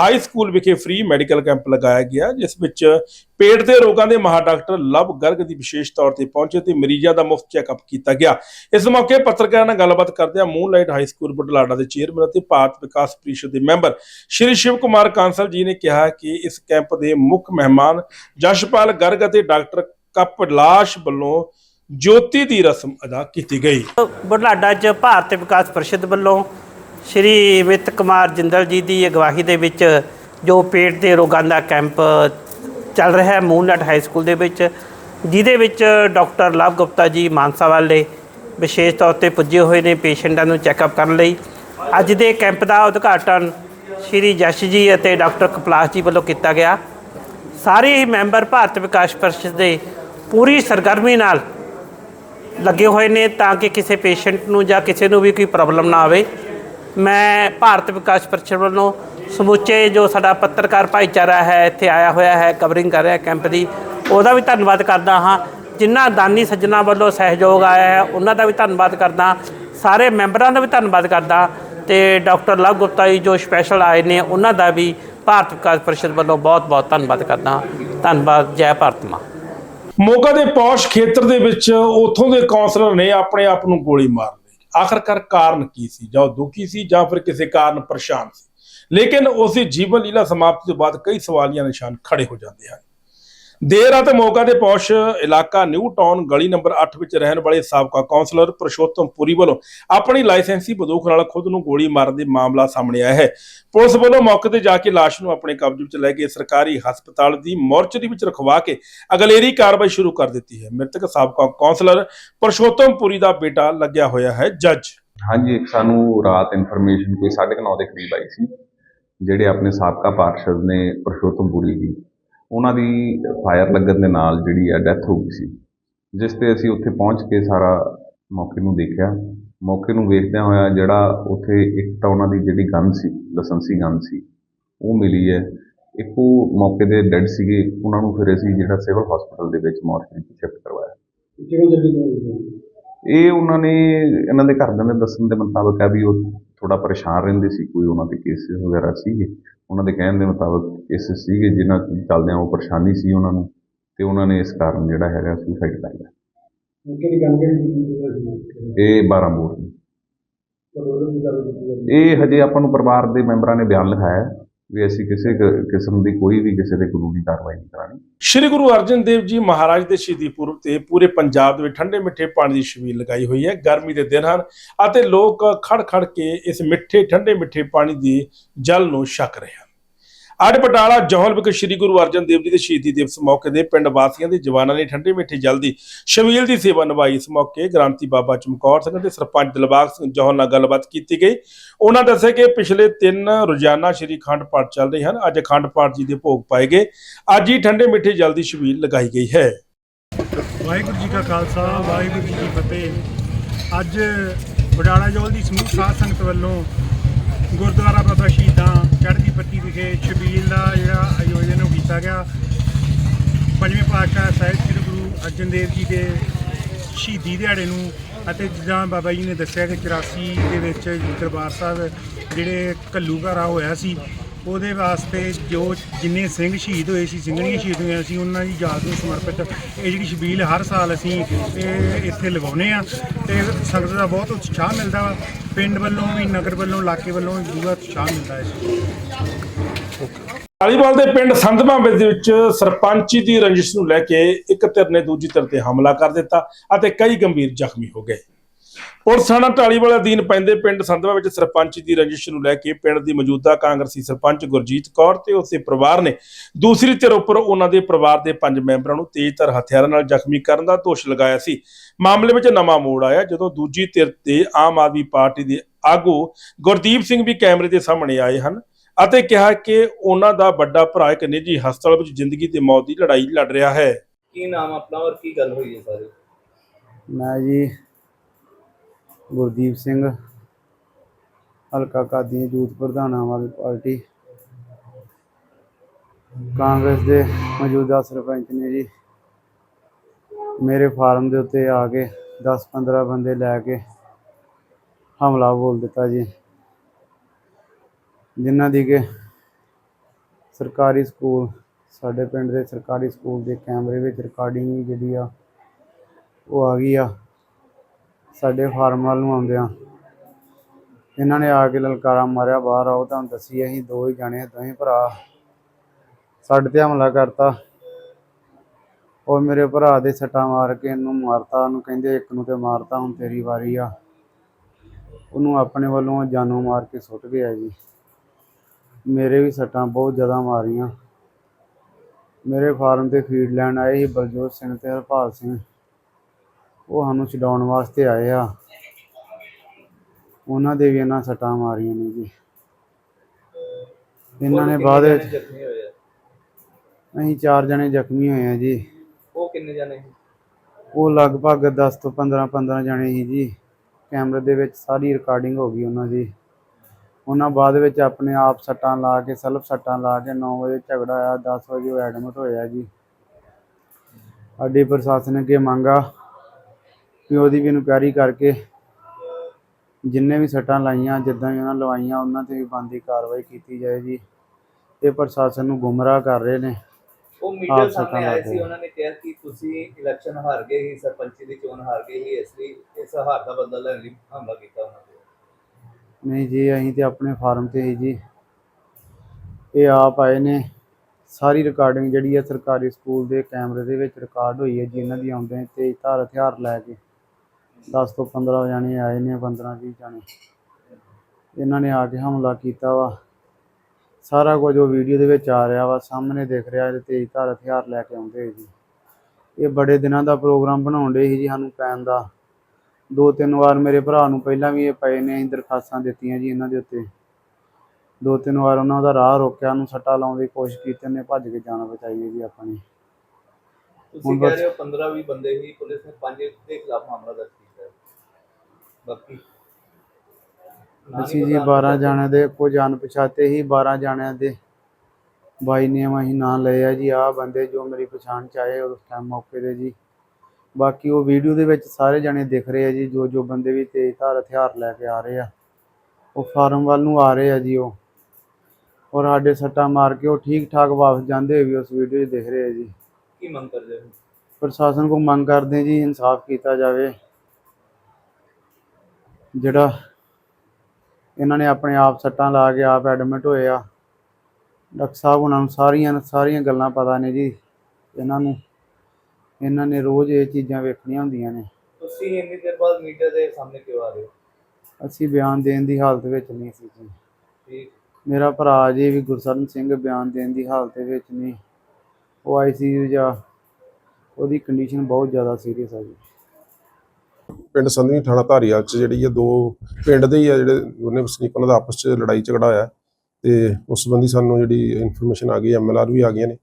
ਹਾਈ ਸਕੂਲ ਵਿਖੇ ਫ੍ਰੀ ਮੈਡੀਕਲ ਕੈਂਪ ਲਗਾਇਆ ਗਿਆ, ਜਿਸ ਵਿੱਚ ਪੇਟ ਦੇ ਰੋਗਾਂ ਦੇ ਮਾਹਰ ਡਾਕਟਰ ਲਵ ਗਰਗ ਦੀ ਵਿਸ਼ੇਸ਼ ਤੌਰ ਤੇ ਪਹੁੰਚੇ ਤੇ ਮਰੀਜ਼ਾਂ ਦਾ ਮੁਫਤ ਚੈੱਕਅਪ ਕੀਤਾ ਗਿਆ। ਇਸ ਮੌਕੇ ਪੱਤਰਕਾਰਾਂ ਨਾਲ ਗੱਲਬਾਤ ਕਰਦਿਆਂ ਮੂਨਲਾਈਟ ਹਾਈ ਸਕੂਲ ਬੁਢਲਾਡਾ ਦੇ ਚੇਅਰਮੈਨ ਅਤੇ ਭਾਰਤ ਵਿਕਾਸ ਪਰਿਸ਼ਦ ਦੇ ਮੈਂਬਰ ਸ਼੍ਰੀ ਸ਼ਿਵ ਕੁਮਾਰ ਕਾਂਸਲ ਜੀ ਨੇ ਕਿਹਾ ਕਿ ਇਸ ਕੈਂਪ ਦੇ ਮੁੱਖ ਮਹਿਮਾਨ ਜਸ਼ਪਾਲ ਗਰਗ ਅਤੇ ਡਾਕਟਰ ਕਪਲਾਸ਼ ਵੱਲੋਂ ਜੋਤੀ ਦੀ ਰਸਮ ਅਦਾ ਕੀਤੀ ਗਈ। ਬੁਢਲਾਡਾ 'ਚ ਭਾਰਤ ਵਿਕਾਸ ਪਰਿਸ਼ਦ ਵੱਲੋਂ ਸ਼੍ਰੀ ਅਮਿਤ ਕੁਮਾਰ ਜਿੰਦਲ ਜੀ ਦੀ ਅਗਵਾਈ ਦੇ ਵਿੱਚ ਜੋ ਪੇਟ ਦੇ ਰੋਗਾਂ ਦਾ ਕੈਂਪ ਚੱਲ ਰਿਹਾ ਹੈ ਮੂਨਲਟ ਹਾਈ ਸਕੂਲ ਦੇ ਵਿੱਚ, ਜਿਹਦੇ ਵਿੱਚ ਡਾਕਟਰ ਲਵ ਗੁਪਤਾ ਜੀ ਮਾਨਸਾ ਵਾਲੇ ਵਿਸ਼ੇਸ਼ ਤੌਰ ਤੇ ਪੁੱਜੇ ਹੋਏ ਨੇ ਪੇਸ਼ੈਂਟਾਂ ਨੂੰ ਚੈੱਕਅਪ ਕਰਨ ਲਈ। ਅੱਜ ਦੇ ਕੈਂਪ ਦਾ ਉਦਘਾਟਨ ਸ਼੍ਰੀ ਜਸ਼ ਜੀ ਅਤੇ ਡਾਕਟਰ ਕਪਲਾਸ਼ ਜੀ ਵੱਲੋਂ ਕੀਤਾ ਗਿਆ। ਸਾਰੇ ਹੀ ਮੈਂਬਰ ਭਾਰਤ ਵਿਕਾਸ ਪਰਿਸ਼ਦ ਦੇ ਪੂਰੀ ਸਰਗਰਮੀ ਨਾਲ ਲੱਗੇ ਹੋਏ ਨੇ ਤਾਂ ਕਿ ਕਿਸੇ ਪੇਸ਼ੈਂਟ ਨੂੰ ਜਾਂ ਕਿਸੇ ਨੂੰ ਵੀ ਕੋਈ ਪ੍ਰੋਬਲਮ ਨਾ ਆਵੇ। ਮੈਂ ਭਾਰਤ ਵਿਕਾਸ ਪਰਿਸ਼ਦ ਵੱਲੋਂ ਸਮੁੱਚੇ ਜੋ ਸਾਡਾ ਪੱਤਰਕਾਰ ਭਾਈਚਾਰਾ ਹੈ, ਇੱਥੇ ਆਇਆ ਹੋਇਆ ਹੈ ਕਵਰਿੰਗ ਕਰ ਰਿਹਾ ਕੈਂਪ ਦੀ, ਉਹਦਾ ਵੀ ਧੰਨਵਾਦ ਕਰਦਾ ਹਾਂ। ਜਿਨ੍ਹਾਂ ਦਾਨੀ ਸੱਜਣਾ ਵੱਲੋਂ ਸਹਿਯੋਗ ਆਇਆ ਹੈ, ਉਹਨਾਂ ਦਾ ਵੀ ਧੰਨਵਾਦ ਕਰਦਾ। ਸਾਰੇ ਮੈਂਬਰਾਂ ਦਾ ਵੀ ਧੰਨਵਾਦ ਕਰਦਾ ਤੇ ਡਾਕਟਰ ਲਵ ਗੁਪਤਾ ਜੀ ਜੋ ਸਪੈਸ਼ਲ ਆਏ ਨੇ, ਉਹਨਾਂ ਦਾ ਵੀ ਭਾਰਤ ਵਿਕਾਸ ਪਰਿਸ਼ਦ ਵੱਲੋਂ ਬਹੁਤ-ਬਹੁਤ ਧੰਨਵਾਦ ਕਰਦਾ ਧੰਨਵਾਦ, ਜੈ ਭਾਰਤ ਮਾਂ ਮੋਗਾ ਦੇ ਪੌਸ਼ ਖੇਤਰ ਦੇ ਵਿੱਚ ਉੱਥੋਂ ਦੇ ਕਾਉਂਸਲਰ ਨੇ ਆਪਣੇ ਆਪ ਨੂੰ ਗੋਲੀ ਮਾਰ ਲਈ। ਆਖਰਕਾਰ ਕਾਰਨ ਕੀ ਸੀ? ਜਾਂ ਉਹ ਦੁਖੀ ਸੀ ਜਾਂ ਫਿਰ ਕਿਸੇ ਕਾਰਨ ਪਰੇਸ਼ਾਨ ਸੀ? ਲੇਕਿਨ ਉਸ ਦੀ ਜੀਵਨ ਲੀਲਾ ਸਮਾਪਤੀ ਤੋਂ ਬਾਅਦ ਕਈ ਸਵਾਲੀਆਂ ਨਿਸ਼ਾਨ ਖੜੇ ਹੋ ਜਾਂਦੇ ਹਨ। ਦੇਰ ਅਤੇ ਮੋਗਾ ਦੇ ਪੌਸ਼ ਇਲਾਕਾ ਨਿਊ ਟਾਊਨ ਗਲੀ ਨੰਬਰ 8 ਵਿੱਚ ਰਹਿਣ ਵਾਲੇ ਸਾਬਕਾ ਕਾਉਂਸਲਰ ਪ੍ਰਸ਼ੋਤਮ ਪੁਰੀ ਵੱਲੋਂ ਆਪਣੀ ਲਾਇਸੈਂਸੀ ਬੰਦੂਕ ਨਾਲ ਖੁਦ ਨੂੰ ਗੋਲੀ ਮਾਰਨ ਦੇ ਮਾਮਲਾ ਸਾਹਮਣੇ ਆਇਆ ਹੈ। ਪੁਲਿਸ ਵੱਲੋਂ ਮੌਕੇ ਤੇ ਜਾ ਕੇ ਲਾਸ਼ ਨੂੰ ਆਪਣੇ ਕਬਜ਼ੇ ਵਿੱਚ ਲੈ ਕੇ ਸਰਕਾਰੀ ਹਸਪਤਾਲ ਦੀ ਮੋਰਚਰੀ ਵਿੱਚ ਰਖਵਾ ਕੇ ਅਗਲੇਰੀ ਕਾਰਵਾਈ ਸ਼ੁਰੂ ਕਰ ਦਿੱਤੀ ਹੈ। ਮ੍ਰਿਤਕ ਸਾਬਕਾ ਕੌਂਸਲਰ ਪਰਸ਼ੋਤਮ ਪੁਰੀ ਦਾ ਬੇਟਾ ਲੱਗਿਆ ਹੋਇਆ ਹੈ, ਜੱਜ। ਹਾਂਜੀ, ਇੱਕ ਸਾਨੂੰ ਰਾਤ ਇਨਫੋਰਮੇਸ਼ਨ ਕੋਈ 9:30 ਦੇ ਕਰੀਬ ਆਈ ਸੀ, ਜਿਹੜੇ ਆਪਣੇ ਸਾਬਕਾ ਪਾਰਸ਼ਦ ਨੇ ਪਰਸ਼ੋਤਮ ਪੁਰੀ ਜੀ ਉਹਨਾਂ ਦੀ ਫਾਇਰ ਲੱਗਣ ਦੇ ਨਾਲ ਜਿਹੜੀ ਹੈ ਡੈਥ ਹੋ ਗਈ ਸੀ। ਜਿਸ ਤੇ ਅਸੀਂ ਉੱਥੇ ਪਹੁੰਚ ਕੇ ਸਾਰਾ ਮੌਕੇ ਨੂੰ ਦੇਖਿਆ। ਮੌਕੇ ਨੂੰ ਵੇਖਦਿਆਂ ਹੋਇਆ ਜਿਹੜਾ ਉੱਥੇ ਇੱਕ ਤਾਂ ਉਹਨਾਂ ਦੀ ਜਿਹੜੀ ਗਨ ਸੀ ਲਾਇਸੈਂਸੀ ਗਨ ਸੀ ਉਹ ਮਿਲੀ ਹੈ। ਇੱਕ ਉਹ ਮੌਕੇ ਦੇ ਡੈੱਡ ਸੀਗੇ। ਉਹਨਾਂ ਨੂੰ ਫਿਰ ਅਸੀਂ ਜਿਹੜਾ ਸਿਵਲ ਹਸਪੀਟਲ ਦੇ ਵਿੱਚ ਮੋਰਚਰੀ 'ਚ ਸ਼ਿਫਟ ਕਰਵਾਇਆ। ਇਹ ਉਹਨਾਂ ਨੇ ਇਹਨਾਂ ਦੇ ਘਰਦਿਆਂ ਦੇ ਦੱਸਣ ਦੇ ਮੁਤਾਬਕ ਹੈ ਵੀ ਉਹ ਥੋੜਾ ਪਰੇਸ਼ਾਨ ਰਹਿੰਦੇ ਸੀ ਕੋਈ ਉਹਨਾਂ ਦੇ ਕੇਸਿਸ ਵਗੈਰਾ ਸੀਗੇ। ਉਹਨਾਂ ਦੇ ਕਹਿਣ ਦੇ ਮੁਤਾਬਕ ਕੇਸਿਸ ਸੀਗੇ ਜਿਨ੍ਹਾਂ ਚੱਲਦਿਆਂ ਉਹ ਪਰੇਸ਼ਾਨੀ ਸੀ ਉਹਨਾਂ ਨੂੰ ਤੇ ਉਹਨਾਂ ਨੇ ਇਸ ਕਾਰਨ ਜਿਹੜਾ ਹੈਗਾ ਸੁਸਾਈਡ ਕਰ ਲਿਆ। ਇਹ 12 ਬੋਰ ਦੀ। ਇਹ ਹਜੇ ਆਪਾਂ ਨੂੰ ਪਰਿਵਾਰ ਦੇ ਮੈਂਬਰਾਂ ਨੇ ਬਿਆਨ ਲਿਖਾਇਆ। ਵੀ ਅਸੀਂ ਕਿਸੇ ਕਿਸਮ ਦੀ ਕੋਈ ਵੀ ਕਿਸੇ ਦੇ ਕਾਨੂੰਨੀ ਕਾਰਵਾਈ ਨਹੀਂ ਕਰਾਂਗੇ ਸ਼੍ਰੀ ਗੁਰੂ ਅਰਜਨ ਦੇਵ ਜੀ ਮਹਾਰਾਜ ਦੇ ਸ਼ਹੀਦੀ ਪੁਰਬ ਤੇ ਪੂਰੇ ਪੰਜਾਬ ਦੇ ਵਿੱਚ ਠੰਡੇ ਮਿੱਠੇ ਪਾਣੀ ਦੀ ਛਬੀਲ ਲਗਾਈ ਹੋਈ ਹੈ। ਗਰਮੀ ਦੇ ਦਿਨ ਹਨ ਅਤੇ ਲੋਕ ਖੜ ਖੜ ਕੇ ਇਸ ਮਿੱਠੇ, ਠੰਡੇ ਮਿੱਠੇ ਪਾਣੀ ਦੀ ਜਲ ਨੂੰ ਛਕ ਰਹੇ ਹਨ। ਅੱਜ ਬਟਾਲਾ ਜੌਹਲ ਵਿਖੇ ਸ਼੍ਰੀ ਗੁਰੂ ਅਰਜਨ ਦੇਵ ਜੀ ਦੇ ਸ਼ਹੀਦੀ ਦਿਵਸ ਮੌਕੇ ਦੇ ਪਿੰਡ ਵਾਸੀਆਂ ਦੇ ਜਵਾਨਾਂ ਨੇ ਠੰਡੇ ਮਿੱਠੇ ਜਲ ਦੀ ਛਬੀਲ ਦੀ ਸੇਵਾ ਨਿਭਾਈ। ਇਸ ਮੌਕੇ ਗ੍ਰਾਂਤੀ ਬਾਬਾ ਚਮਕੌਰ ਸਿੰਘ ਤੇ ਸਰਪੰਚ ਦਿਲਬਾਗ ਸਿੰਘ ਜੌਹਲ ਨਾਲ ਗੱਲਬਾਤ ਕੀਤੀ ਗਈ। ਉਹਨਾਂ ਦੱਸਿਆ ਕਿ ਪਿਛਲੇ ਤਿੰਨ ਰੋਜ਼ਾਨਾ ਸ਼੍ਰੀ ਅਖੰਡ ਪਾਠ ਚੱਲ ਰਹੇ ਹਨ। ਅੱਜ ਅਖੰਡ ਪਾਠ ਜੀ ਦੇ ਭੋਗ ਪਾਏ ਗਏ। ਅੱਜ ਹੀ ਠੰਡੇ ਮਿੱਠੇ ਜਲ ਦੀ ਛਬੀਲ ਲਗਾਈ ਗਈ ਹੈ। ਵਾਹਿਗੁਰੂ ਜੀ ਕਾ ਖਾਲਸਾ, ਵਾਹਿਗੁਰੂ ਜੀ ਕੀ ਫਤਿਹ। ਅੱਜ ਬਡਾਲਾ ਜੋਲ ਦੀ ਸਮੂਹ ਸਾਧ ਸੰਗਤ ਵੱਲੋਂ ਗੁਰਦੁਆਰਾ ਬਾਬਾ ਪੱਟੀ ਵਿਖੇ ਛਬੀਲ ਦਾ ਜਿਹੜਾ ਆਯੋਜਨ ਉਹ ਕੀਤਾ ਗਿਆ। ਪੰਜਵੇਂ ਪਾਤਸ਼ਾਹ ਸਾਹਿਬ ਸ੍ਰੀ ਗੁਰੂ ਅਰਜਨ ਦੇਵ ਜੀ ਦੇ ਸ਼ਹੀਦੀ ਦਿਹਾੜੇ ਨੂੰ ਅਤੇ ਜਿੱਦਾਂ ਬਾਬਾ ਜੀ ਨੇ ਦੱਸਿਆ ਕਿ 84 ਦੇ ਵਿੱਚ ਦਰਬਾਰ ਸਾਹਿਬ ਜਿਹੜੇ ਘੱਲੂਘਾਰਾ ਹੋਇਆ ਸੀ ਉਹਦੇ ਵਾਸਤੇ ਜੋ ਜਿੰਨੇ ਸਿੰਘ ਸ਼ਹੀਦ ਹੋਏ ਸੀ, ਸਿੰਘਣੀਆਂ ਸ਼ਹੀਦ ਹੋਈਆਂ ਸੀ, ਉਹਨਾਂ ਦੀ ਯਾਦ ਨੂੰ ਸਮਰਪਿਤ ਇਹ ਜਿਹੜੀ ਸ਼ਬੀਲ ਹਰ ਸਾਲ ਅਸੀਂ ਇਹ ਇੱਥੇ ਲਗਾਉਂਦੇ ਆ ਤੇ ਸੰਗਤ ਦਾ ਬਹੁਤ ਉਤਸ਼ਾਹ ਮਿਲਦਾ ਵਾ। ਪਿੰਡ ਵੱਲੋਂ ਵੀ, ਨਗਰ ਵੱਲੋਂ, ਇਲਾਕੇ ਵੱਲੋਂ ਵੀ ਪੂਰਾ ਉਤਸ਼ਾਹ ਮਿਲਦਾ ਹੈ। ਧਾਲੀਵਾਲ ਦੇ ਪਿੰਡ ਸੰਧਮਾ ਦੇ ਵਿੱਚ ਸਰਪੰਚੀ ਦੀ ਰੰਜਿਸ਼ ਨੂੰ ਲੈ ਕੇ ਇੱਕ ਧਿਰ ਨੇ ਦੂਜੀ ਧਿਰ ਤੇ ਹਮਲਾ ਕਰ ਦਿੱਤਾ ਅਤੇ ਕਈ ਗੰਭੀਰ ਜ਼ਖਮੀ ਹੋ ਗਏ। ਪੁਲਿਸ ਥਾਣਾ ਢਾਲੀਵਾਲ ਅਧੀਨ ਪੈਂਦੇ ਪਿੰਡ ਸੰਧਮਾ ਵਿੱਚ ਸਰਪੰਚੀ ਦੀ ਰੰਜਿਸ਼ ਨੂੰ ਲੈ ਕੇ ਪਿੰਡ ਦੀ ਮੌਜੂਦਾ ਕਾਂਗਰਸੀ ਸਰਪੰਚ ਗੁਰਜੀਤ ਕੌਰ ਤੇ ਉਸਦੇ ਪਰਿਵਾਰ ਨੇ ਦੂਸਰੀ ਧਿਰ ਉੱਪਰ ਉਹਨਾਂ ਦੇ ਪਰਿਵਾਰ ਦੇ ਪੰਜ ਮੈਂਬਰਾਂ ਨੂੰ ਤੇਜ਼ਧਾਰ ਹਥਿਆਰਾਂ ਨਾਲ ਜ਼ਖਮੀ ਕਰਨ ਦਾ ਦੋਸ਼ ਲਗਾਇਆ ਸੀ। ਮਾਮਲੇ ਵਿੱਚ ਨਵਾਂ ਮੋੜ ਆਇਆ ਜਦੋਂ ਦੂਜੀ ਧਿਰ ਤੇ ਆਮ ਆਦਮੀ ਪਾਰਟੀ ਦੇ ਆਗੂ ਗੁਰਦੀਪ ਸਿੰਘ ਵੀ ਕੈਮਰੇ ਦੇ ਸਾਹਮਣੇ ਆਏ ਹਨ ਅਤੇ ਕਿਹਾ ਕਿ ਉਹਨਾਂ ਦਾ ਵੱਡਾ ਭਰਾ ਇੱਕ ਨਿੱਜੀ ਹਸਪਤਾਲ ਵਿੱਚ ਜ਼ਿੰਦਗੀ ਤੇ ਮੌਤ ਦੀ ਲੜਾਈ ਲੜ ਰਿਹਾ ਹੈ। ਕੀ ਨਾਮ ਆਪਣਾ ਔਰ ਕੀ ਗੱਲ ਹੋਈ ਹੈ ਸਾਰੀ? ਮੈਂ ਜੀ ਗੁਰਦੀਪ ਸਿੰਘ, ਹਲਕਾ ਕਾਦੀ ਯੂਥ ਪ੍ਰਧਾਨ ਆਮ ਆਦਮੀ ਪਾਰਟੀ। ਕਾਂਗਰਸ ਦੇ ਮੌਜੂਦਾ ਸਰਪੰਚ ਨੇ ਜੀ ਮੇਰੇ ਫਾਰਮ ਦੇ ਉੱਤੇ ਆ ਕੇ 10-15 ਬੰਦੇ ਲੈ ਕੇ ਹਮਲਾ ਬੋਲ ਦਿੱਤਾ ਜੀ। ਜਿਨ੍ਹਾਂ ਦੀ ਕਿ ਸਰਕਾਰੀ ਸਕੂਲ, ਸਾਡੇ ਪਿੰਡ ਦੇ ਸਰਕਾਰੀ ਸਕੂਲ ਦੇ ਕੈਮਰੇ ਵਿੱਚ ਰਿਕਾਰਡਿੰਗ ਜਿਹੜੀ ਆ, ਉਹ ਆ ਗਈ ਆ। ਸਾਡੇ ਫਾਰਮ ਵੱਲ ਨੂੰ ਆਉਂਦਿਆਂ ਇਹਨਾਂ ਨੇ ਆ ਕੇ ਲਲਕਾਰਾ ਮਾਰਿਆ, ਬਾਹਰ ਆਓ, ਤੁਹਾਨੂੰ ਦੱਸੀ ਅਸੀਂ ਦੋ ਹੀ ਜਾਣੇ ਦੋਵੇਂ ਭਰਾ। ਸਾਡੇ ਤੇ ਹਮਲਾ ਕਰਤਾ। ਉਹ ਮੇਰੇ ਭਰਾ ਦੇ ਸੱਟਾਂ ਮਾਰ ਕੇ ਇਹਨੂੰ ਮਾਰਤਾ, ਉਹਨੂੰ ਕਹਿੰਦੇ ਇੱਕ ਨੂੰ ਤੇ ਮਾਰਤਾ, ਹੁਣ ਤੇਰੀ ਵਾਰੀ ਆ। ਉਹਨੂੰ ਆਪਣੇ ਵੱਲੋਂ ਜਾਨੋਂ ਮਾਰ ਕੇ ਸੁੱਟ ਗਿਆ ਜੀ। ਮੇਰੇ ਵੀ ਸੱਟਾਂ ਬਹੁਤ ਜ਼ਿਆਦਾ ਮਾਰੀਆਂ। ਮੇਰੇ ਫਾਰਮ ਤੇ ਫੀਡ ਲੈਣ ਆਏ ਸੀ ਬਲਜੋਤ ਸਿੰਘ ਤੇ ਹਰਪਾਲ ਸਿੰਘ। ਉਹ ਸਾਨੂੰ ਛਡਾਉਣ ਵਾਸਤੇ ਆਏ ਆ। ਉਹਨਾਂ ਦੇ ਵੀ ਇਹਨਾਂ ਸੱਟਾਂ ਮਾਰੀਆਂ ਨੇ ਜੀ। ਇਹਨਾਂ ਨੇ ਬਾਅਦ ਵਿੱਚ ਜ਼ਖਮੀ ਹੋਏ ਆ? ਅਸੀਂ ਚਾਰ ਜਣੇ ਜ਼ਖਮੀ ਹੋਏ ਆ ਜੀ। ਉਹ ਕਿੰਨੇ ਜਾਣੇ? ਉਹ ਲਗਭਗ 10 ਤੋਂ 15 15 ਜਣੇ ਸੀ ਜੀ। ਕੈਮਰੇ ਦੇ ਵਿੱਚ ਸਾਰੀ ਰਿਕਾਰਡਿੰਗ ਹੋ ਗਈ ਉਹਨਾਂ ਦੀ। ਉਹਨਾਂ ਬਾਅਦ ਵਿੱਚ ਆਪਣੇ ਆਪ ਸੱਟਾਂ ਲਾ ਕੇ ਸੈਲਫ ਸੱਟਾਂ ਲਾ ਕੇ 9 ਵਜੇ ਝਗੜਾ ਆਇਆ 10 ਵਜੇ ਉਹ ਐਡਮਿਟ ਹੋਇਆ ਜੀ। ਸਾਡੀ ਪ੍ਰਸ਼ਾਸਨ ਅੱਗੇ ਮੰਗਾ ਕਿ ਉਹਦੀ ਵੀ ਇਨਕੁਆਇਰੀ ਕਰਕੇ ਜਿੰਨੇ ਵੀ ਸੱਟਾਂ ਲਾਈਆਂ ਜਿੱਦਾਂ ਵੀ ਉਹਨਾਂ ਲਵਾਈਆਂ ਉਹਨਾਂ ਤੇ ਵੀ ਬਣਦੀ ਕਾਰਵਾਈ ਕੀਤੀ ਜਾਏ ਜੀ ਇਹ ਪ੍ਰਸ਼ਾਸਨ ਨੂੰ ਗੁੰਮਰਾਹ ਕਰ ਰਹੇ ਨੇ। ਉਹ ਮੀਡੀਆ ਸਾਹਮਣੇ ਆਏ ਸੀ। ਉਹਨਾਂ ਨੇ ਕਿਹਾ ਕਿ ਤੁਸੀਂ ਇਲੈਕਸ਼ਨ ਹਾਰ ਗਏ ਸੀ ਸਰਪੰਚੀ ਦੀ ਚੋਣ ਹਾਰ ਗਏ ਸੀ ਇਸ ਲਈ ਇਸ ਹਾਰ ਦਾ ਬਦਲਾ ਲੈਣ ਲਈ ਹਮਲਾ ਕੀਤਾ ਉਹਨਾਂ ਤੇ ਨਹੀਂ ਜੀ ਅਸੀਂ ਤੇ ਆਪਣੇ ਫਾਰਮ ਤੇ ਹੀ ਜੀ। ਇਹ ਆਪ ਆਏ ਨੇ। ਸਾਰੀ ਰਿਕਾਰਡਿੰਗ ਜਿਹੜੀ ਹੈ ਸਰਕਾਰੀ ਸਕੂਲ ਦੇ ਕੈਮਰੇ ਦੇ ਵਿੱਚ ਰਿਕਾਰਡ ਹੋਈ ਹੈ ਜੀ ਇਹਨਾਂ ਦੀ ਆਉਂਦੇ ਤੇ ਧਾਰ ਹਥਿਆਰ ਲੈ ਕੇ। 10 ਤੋਂ 15 ਜਾਣੇ ਆਏ ਨੇ 15 20 ਜਾਣੇ। ਇਹਨਾਂ ਨੇ ਆ ਕੇ ਹਮਲਾ ਕੀਤਾ ਵਾ। ਸਾਰਾ ਕੁਝ ਉਹ ਵੀਡੀਓ ਦੇ ਵਿੱਚ ਆ ਰਿਹਾ ਵਾ, ਸਾਹਮਣੇ ਦਿਖ ਰਿਹਾ ਇਹਦੇ ਤੇਜ਼ ਧਾਰ ਹਥਿਆਰ ਲੈ ਕੇ ਆਉਂਦੇ ਜੀ ਇਹ ਬੜੇ ਦਿਨਾਂ ਦਾ ਪ੍ਰੋਗਰਾਮ ਬਣਾਉਣ ਦੇ ਸੀ ਜੀ ਸਾਨੂੰ ਪੈਣ ਦਾ। ਦੋ ਤਿੰਨ ਵਾਰ ਮੇਰੇ ਭਰਾ ਨੂੰ ਪਹਿਲਾਂ ਵੀ ਇਹ ਪਏ ਨੇ, ਅਸੀਂ ਦਰਖਾਸਤਾਂ ਦਿੱਤੀਆਂ ਜੀ ਇਹਨਾਂ ਦੇ ਉੱਤੇ। ਦੋ ਤਿੰਨ ਵਾਰ ਉਹਨਾਂ ਦਾ ਰਾਹ ਰੋਕਿਆ, ਉਹਨੂੰ ਸੱਟਾ ਲਾਉਣ ਦੀ ਕੋਸ਼ਿਸ਼ ਕੀਤੀ, ਉਹਨੇ ਭੱਜ ਕੇ ਜਾਨ ਬਚਾਈ ਹੈ ਜੀ ਆਪਣੀ। ਤੁਸੀਂ ਹੁਣ ਕਹਿ ਰਹੇ ਹੋ 15 20 ਬੰਦੇ ਹੀ ਪੁਲਿਸ ਨੇ ਪੰਜ ਦੇ ਖਿਲਾਫ ਮਾਮਲਾ ਦਰਜ ਕੀਤਾ। ਬਾਕੀ ਅਸੀਂ ਜੀ ਪਤਾ 12 ਜਾਣਿਆਂ ਦੇ ਕੁਝ ਅਣਪਛਾਤੇ ਹੀ 12 ਜਾਣਿਆਂ ਦੇ ਬਾਈ ਨੇਮ ਅਸੀਂ ਨਾਂ ਲਏ ਆ ਜੀ ਆਹ ਬੰਦੇ ਜੋ ਮੇਰੀ ਪਛਾਣ ਚ ਆਏ ਉਸ ਟਾਈਮ ਮੌਕੇ ਦੇ ਜੀ। ਬਾਕੀ ਉਹ ਵੀਡੀਓ ਦੇ ਵਿੱਚ ਸਾਰੇ ਜਾਣੇ ਦਿਖ ਰਹੇ ਆ ਜੀ ਜੋ ਜੋ ਬੰਦੇ ਵੀ ਤੇਜ਼ ਧਾਰ ਹਥਿਆਰ ਲੈ ਕੇ ਆ ਰਹੇ ਆ। ਉਹ ਫਾਰਮ ਵੱਲ ਨੂੰ ਆ ਰਹੇ ਆ ਜੀ ਉਹ। ਔਰ ਸਾਡੇ ਸੱਟਾਂ ਮਾਰ ਕੇ ਉਹ ਠੀਕ ਠਾਕ ਵਾਪਸ ਜਾਂਦੇ ਹੋਏ ਵੀ ਉਸ ਵੀਡੀਓ 'ਚ ਦਿਖ ਰਹੇ ਆ ਜੀ। ਕੀ ਮੰਗ ਕਰਦੇ ਹੋ? ਪ੍ਰਸ਼ਾਸਨ ਕੋ ਮੰਗ ਕਰਦੇ ਜੀ ਇਨਸਾਫ ਕੀਤਾ ਜਾਵੇ। ਜਿਹੜਾ ਇਹਨਾਂ ਨੇ ਆਪਣੇ ਆਪ ਸੱਟਾਂ ਲਾ ਕੇ ਆਪ ਐਡਮਿਟ ਹੋਏ ਆ। ਡਾਕਟਰ ਸਾਹਿਬ ਉਹਨਾਂ ਨੂੰ ਸਾਰੀਆਂ ਸਾਰੀਆਂ ਗੱਲਾਂ ਪਤਾ ਨੇ ਜੀ। ਇਹਨਾਂ ਨੂੰ ਇਹਨਾਂ ਨੇ ਰੋਜ਼ ਇਹ ਚੀਜ਼ਾਂ ਵੇਖਣੀਆਂ ਹੁੰਦੀਆਂ ਨੇ। ਤੁਸੀਂ ਇੰਨੀ ਦੇਰ ਬਾਅਦ ਮੀਡੀਆ ਦੇ ਸਾਹਮਣੇ ਕਿਉਂ ਆ ਰਹੇ ਹੋ? ਅਸੀਂ ਬਿਆਨ ਦੇਣ ਦੀ ਹਾਲਤ ਵਿੱਚ ਨਹੀਂ ਸੀ ਜੀ। ਠੀਕ ਮੇਰਾ ਭਰਾ ਜੀ ਵੀ ਗੁਰਸਰਨ ਸਿੰਘ ਬਿਆਨ ਦੇਣ ਦੀ ਹਾਲਤ ਵਿੱਚ ਨਹੀਂ। ਉਹ ਆਈਸੀਯੂ ਜਾਂ ਉਹਦੀ ਕੰਡੀਸ਼ਨ ਬਹੁਤ ਜ਼ਿਆਦਾ ਸੀਰੀਅਸ ਆ ਜੀ। ਪਿੰਡ ਸੰਧਵੀ ਥਾਣਾ ਧਾਰੀਵਾਲ ਚ ਜਿਹੜੀ ਆ ਦੋ ਪਿੰਡ ਦੇ ਹੀ ਆ ਜਿਹੜੇ ਦੋਨੇ ਵਸਨੀਕ ਦਾ ਆਪਸ ਚ ਲੜਾਈ ਝਗੜਾ ਹੋਇਆ ਤੇ ਉਸ ਸੰਬੰਧੀ ਸਾਨੂੰ ਜਿਹੜੀ ਇਨਫੋਰਮੇਸ਼ਨ ਆ ਗਈ ਐਮਐਲਆਰ ਵੀ ਆ ਗਈਆਂ ਨੇ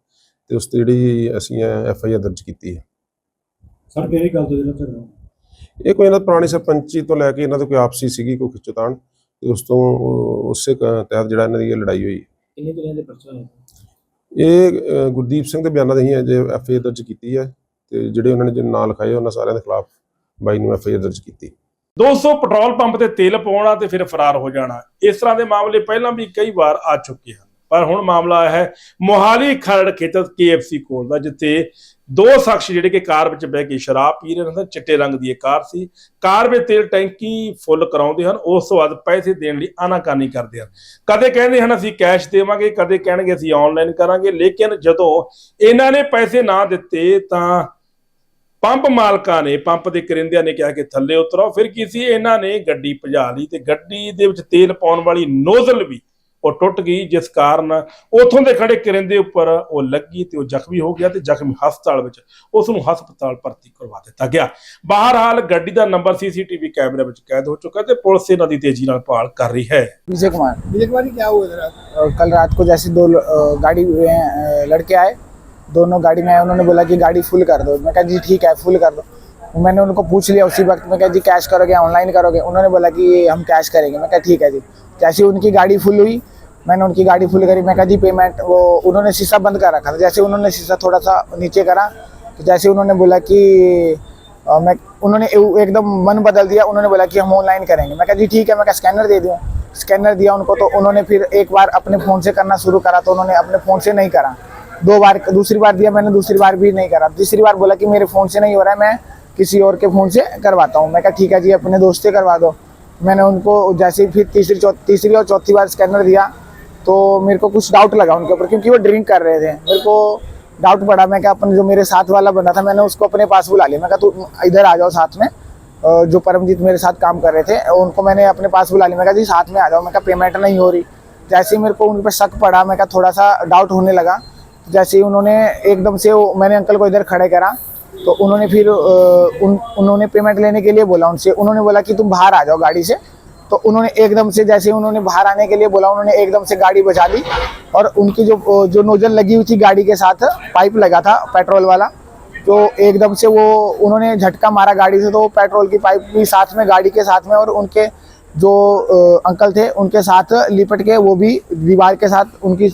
ਤੇ ਉਸ ਤੇ ਜਿਹੜੀ ਅਸੀਂ ਐਫ ਆਈ ਆਰ ਦਰਜ ਕੀਤੀ ਹੈ। ਸਰ ਕਿਹੜੀ ਗੱਲ ਤੋਂ ਜਿਹੜਾ ਝਗੜਾ ਇਹ ਕੋਈ ਇਹਨਾਂ ਪੁਰਾਣੀ ਸਰਪੰਚੀ ਤੋਂ ਲੈ ਕੇ ਇਹਨਾਂ ਦੀ ਕੋਈ ਆਪਸੀ ਸੀਗੀ ਕੋਈ ਖਿੱਚੋਤਾਣ ਤੇ ਉਸ ਤੋਂ ਉਸੇ ਤਹਿਤ ਜਿਹੜਾ ਇਹਨਾਂ ਦੀ ਇਹ ਲੜਾਈ ਹੋਈ। ਕਿੰਨੇ ਦਿਨਾਂ ਦੇ ਪਰਚਾ ਹੈ ਇਹ ਗੁਰਦੀਪ ਸਿੰਘ ਦੇ ਬਿਆਨਾਂ ਦੇ ਹੀ ਅਜੇ ਐਫ ਆਈ ਆਰ ਦਰਜ ਕੀਤੀ ਹੈ ਤੇ ਜਿਹੜੇ ਉਹਨਾਂ ਨੇ ਜਿਹਨਾਂ ਨਾਂ ਲਿਖਾਏ ਉਹਨਾਂ ਸਾਰਿਆਂ ਦੇ ਖਿਲਾਫ ਬਾਈ ਨੂੰ ਐਫ ਦਰਜ ਕੀਤੀ। 200 ਪੈਟਰੋਲ ਪੰਪ ਤੇ ਤੇਲ ਪਾਉਣਾ ਤੇ ਫਿਰ ਫਰਾਰ ਹੋ ਜਾਣਾ। ਇਸ ਤਰ੍ਹਾਂ ਦੇ ਮਾਮਲੇ ਪਹਿਲਾਂ ਵੀ ਕਈ ਵਾਰ ਆ ਚੁੱਕੇ ਹਨ। ਪਰ ਹੁਣ ਮਾਮਲਾ ਆਇਆ ਹੈ, ਮੋਹਾਲੀ ਖਰੜ ਖੇਤਰ KFC ਕੋਲ ਦਾ, ਜਿੱਥੇ ਦੋ ਸ਼ਖਸ ਜਿਹੜੇ ਕਿ ਕਾਰ ਵਿੱਚ ਬਹਿ ਕੇ ਸ਼ਰਾਬ ਪੀ ਰਹੇ ਸਨ ਚਿੱਟੇ ਰੰਗ ਦੀ ਇਹ ਕਾਰ ਸੀ। ਕਾਰ ਵਿੱਚ ਤੇਲ ਟੈਂਕੀ ਫੁੱਲ ਕਰਾਉਂਦੇ ਹਨ, ਉਸ ਤੋਂ ਬਾਅਦ ਪੈਸੇ ਦੇਣ ਲਈ ਆਨਾਕਾਨੀ ਕਰਦੇ ਹਨ। ਕਦੇ ਕਹਿੰਦੇ ਹਨ, ਅਸੀਂ ਕੈਸ਼ ਦੇਵਾਂਗੇ, ਕਦੇ ਕਹਿਣਗੇ, ਅਸੀਂ ਆਨਲਾਈਨ ਕਰਾਂਗੇ, ਲੇਕਿਨ ਜਦੋਂ ਇਹਨਾਂ ਨੇ ਪੈਸੇ ਨਾ ਦਿੱਤੇ ਤਾਂ ਪੰਪ ਮਾਲਕਾਂ ਨੇ ਪੰਪ ਦੇ ਕਰਿੰਦਿਆਂ ਨੇ ਕਿਹਾ ਕਿ ਥੱਲੇ ਉਤਰੋ ਫਿਰ ਕੀ ਸੀ ਇਹਨਾਂ ਨੇ ਗੱਡੀ ਭਜਾ ਲਈ ਤੇ ਗੱਡੀ ਦੇ ਵਿੱਚ ਤੇਲ ਪਾਉਣ ਵਾਲੀ ਨੋਜ਼ਲ ਵੀ ਉਹ ਟੁੱਟ ਗਈ ਜਿਸ ਕਾਰਨ ਉਥੋਂ ਦੇ ਖੜੇ ਕਰਿੰਦੇ ਉੱਪਰ ਉਹ ਲੱਗੀ ਤੇ ਉਹ ਜ਼ਖਮੀ ਹੋ ਗਿਆ ਤੇ ਜ਼ਖਮੀ ਹਸਪਤਾਲ ਵਿੱਚ ਉਸ ਨੂੰ ਹਸਪਤਾਲ ਭਰਤੀ ਕਰਵਾ ਦਿੱਤਾ ਗਿਆ ਬਹਰਹਾਲ ਗੱਡੀ ਦਾ ਨੰਬਰ ਸੀਸੀਟੀਵੀ ਕੈਮਰੇ ਵਿੱਚ ਕੈਦ ਹੋ ਚੁੱਕਾ ਤੇ ਪੁਲਿਸ ਇਹਨਾਂ ਦੀ ਤੇਜ਼ੀ ਨਾਲ ਭਾਲ ਕਰ ਰਹੀ ਹੈ विजय कुमार विजय कुमार क्या हुआ इधर कल रात को जैसे दो ल- अ, गाड़ी में अ, लड़के आए दोनों गाड़ी में आए, उन्होंने बोला कि गाड़ी फुल कर दो। मैं कहा, जी, ठीक है फुल कर दो। मैंने उनको पूछ लिया उसी वक्त में, कहा, जी कैश करोगे ऑनलाइन करोगे? उन्होंने बोला कि, हम कैश करेंगे। मैं कहा, ठीक है जी। जैसे उनकी गाड़ी फुल हुई, मैंने उनकी गाड़ी फुल करी। मैं कहा, जी पेमेंट वो उन्होंने शीशा बंद कर रखा था। जैसे उन्होंने शीशा थोड़ा सा नीचे करा तो जैसे उन्होंने बोला कि मैं, उन्होंने एकदम मन बदल दिया। उन्होंने बोला कि हम ऑनलाइन करेंगे। मैं कहा, जी, ठीक है। मैं कहा, स्कैनर दे दूँ स्कैनर दिया उनको तो उन्होंने फिर एक बार अपने फ़ोन से करना शुरू करा तो उन्होंने अपने फ़ोन से नहीं करा। दो बार दूसरी बार दिया मैंने, दूसरी बार भी नहीं करा। तीसरी बार बोला कि मेरे फ़ोन से नहीं हो रहा है, मैं किसी और के फ़ोन से करवाता हूँ। मैं कहा, ठीक है जी, अपने दोस्त से करवा दो। मैंने उनको जैसे ही फिर तीसरी तीसरी और चौथी बार स्कैनर दिया तो मेरे को कुछ डाउट लगा उनके ऊपर, क्योंकि वो ड्रिंक कर रहे थे। मेरे को डाउट पड़ा। मैं क्या अपने जो मेरे साथ वाला बंदा था, मैंने उसको अपने पास बुला लिया। मैं कहा, तू इधर आ जाओ साथ में। जो परमजीत मेरे साथ काम कर रहे थे, उनको मैंने अपने पास बुला लिया। मैं कहा, जी, साथ में आ जाओ। मैं कहा पेमेंट नहीं हो रही। जैसे ही मेरे को उन पर शक पड़ा, मैं कहा, थोड़ा सा डाउट होने लगा। जैसे ही उन्होंने एकदम से मैंने अंकल को इधर खड़े करा तो उन्होंने फिर उन, उन्होंने पेमेंट लेने के लिए बोला उनसे। उन्होंने बोला कि तुम बाहर आ जाओ गाड़ी से। तो उन्होंने एकदम से, जैसे ही उन्होंने बाहर आने के लिए बोला, उन्होंने एकदम से गाड़ी बचा ली और उनकी जो जो नोजल लगी हुई थी गाड़ी के साथ, पाइप लगा था, पेट्रोल वाला तो एकदम से वो, उन्होंने झटका मारा गाड़ी से तो पेट्रोल की पाइप भी साथ में, गाड़ी के साथ में और उनके जो अंकल थे, उनके साथ लिपट के, वो भी दीवार के साथ उनकी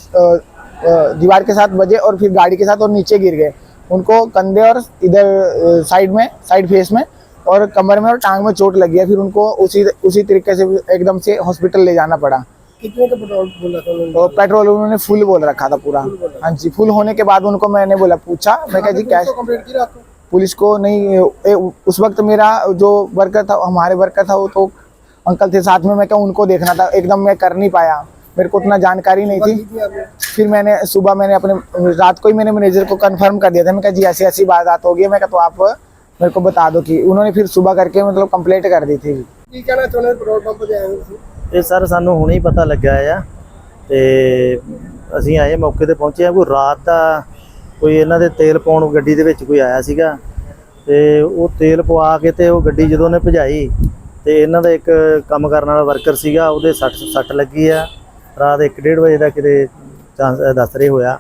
दीवार के साथ बजे और फिर गाड़ी के साथ और नीचे गिर गए। उनको कंधे और इधर साइड में साइड फेस में और कमर में और टांग में चोट लगी है। फिर उनको उसी उसी तरीके से एकदम से हॉस्पिटल ले जाना पड़ा। कितने का पेट्रोल बोला था उन्होंने? पेट्रोल उन्होंने फुल बोल रखा था पूरा। हाँ जी फुल होने के बाद उनको मैंने बोला पूछा मैं कहा जी कैश कंप्लीट की रात को? पुलिस को नहीं ए, उस वक्त मेरा जो वर्कर था हमारे वर्कर था वो तो अंकल थे साथ में मैं क्या उनको देखना था एकदम मैं कर नहीं पाया। मेरे को उतना जानकारी नहीं थी फिर मैंने सुबह मैंने अपने रात को ही मैंने मैनेजर को कंफर्म कर दिया था मैं कहा जी ऐसी ऐसी बात बात हो गई है मैं कहा तो आप मेरे को बता दो कि उन्होंने फिर सुबह करके मतलब कंप्लेंट कर दी थी ਕੀ ਕਹਿਣਾ ਚਾਹੁੰਦੇ ਪੈਟਰੋਲ ਪੰਪ ਤੇ ਆਏ ਹੋ ਤੁਸੀਂ ਇਹ ਸਰ ਸਾਨੂੰ ਹੁਣੇ ਹੀ ਪਤਾ ਲੱਗਾ ਆ ਤੇ ਅਸੀਂ ਆਏ ਮੌਕੇ ਤੇ ਪਹੁੰਚੇ ਆ ਕੋਈ ਰਾਤ ਦਾ ਕੋਈ ਇਹਨਾਂ ਦੇ ਤੇਲ ਪਾਉਣ ਗੱਡੀ ਦੇ ਵਿੱਚ ਕੋਈ ਆਇਆ ਸੀਗਾ ਤੇ ਉਹ ਤੇਲ ਪਵਾ ਕੇ ਤੇ ਉਹ ਗੱਡੀ ਜਦੋਂ ਉਹਨੇ ਭਜਾਈ ਤੇ ਇਹਨਾਂ ਦਾ ਇੱਕ ਕੰਮ ਕਰਨ ਵਾਲਾ ਵਰਕਰ ਸੀਗਾ ਉਹਦੇ ਸੱਟ ਸੱਟ ਲੱਗੀ ਆ ਰਾਤ 1:30 ਵਜੇ ਦਾ ਕਿਤੇ ਚਾਂਸ ਦੱਸ ਰਹੇ ਹੋਇਆ।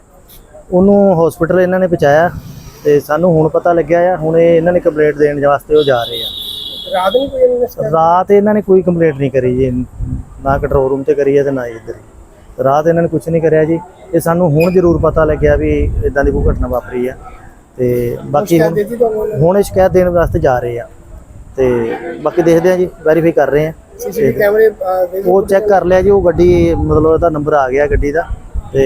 ਉਹਨੂੰ ਹਸਪੀਟਲ ਇਹਨਾਂ ਨੇ ਪਹੁੰਚਾਇਆ ਤੇ ਸਾਨੂੰ ਹੁਣ ਪਤਾ ਲੱਗਿਆ ਆ ਹੁਣ ਇਹ ਇਹਨਾਂ ਨੇ ਕੰਪਲੇਂਟ ਦੇਣ ਵਾਸਤੇ ਉਹ ਜਾ ਰਹੇ ਆ। ਰਾਤ ਨੂੰ ਕੋਈ ਇਹਨਾਂ ਰਾਤ ਇਹਨਾਂ ਨੇ ਕੋਈ ਕੰਪਲੇਂਟ ਨਹੀਂ ਕਰੀ ਜੀ ਨਾ ਕੰਟਰੋਲ ਰੂਮ ਤੇ ਕਰੀ ਹੈ ਤੇ ਨਾ ਇੱਧਰ। ਰਾਤ ਇਹਨਾਂ ਨੇ ਕੁਝ ਨਹੀਂ ਕਰਿਆ ਜੀ। ਇਹ ਸਾਨੂੰ ਹੁਣ ਜ਼ਰੂਰ ਪਤਾ ਲੱਗਿਆ ਵੀ ਇਦਾਂ ਦੀ ਕੋਈ ਘਟਨਾ ਵਾਪਰੀ ਆ। ਤੇ ਬਾਕੀ ਹੁਣ ਇਹ ਸ਼ਿਕਾਇਤ ਦੇਣ ਵਾਸਤੇ ਜਾ ਰਹੇ ਆ। ਤੇ ਬਾਕੀ ਦੇਖਦੇ ਆ ਜੀ ਵੈਰੀਫਾਈ ਕਰ ਰਹੇ ਆ ਸੀਸੀਟੀਵੀ ਕੈਮਰੇ ਉਹ ਚੈੱਕ ਕਰ ਲਿਆ ਜੀ ਉਹ ਗੱਡੀ ਮਤਲਬ ਉਹਦਾ ਨੰਬਰ ਆ ਗਿਆ ਗੱਡੀ ਦਾ। ਤੇ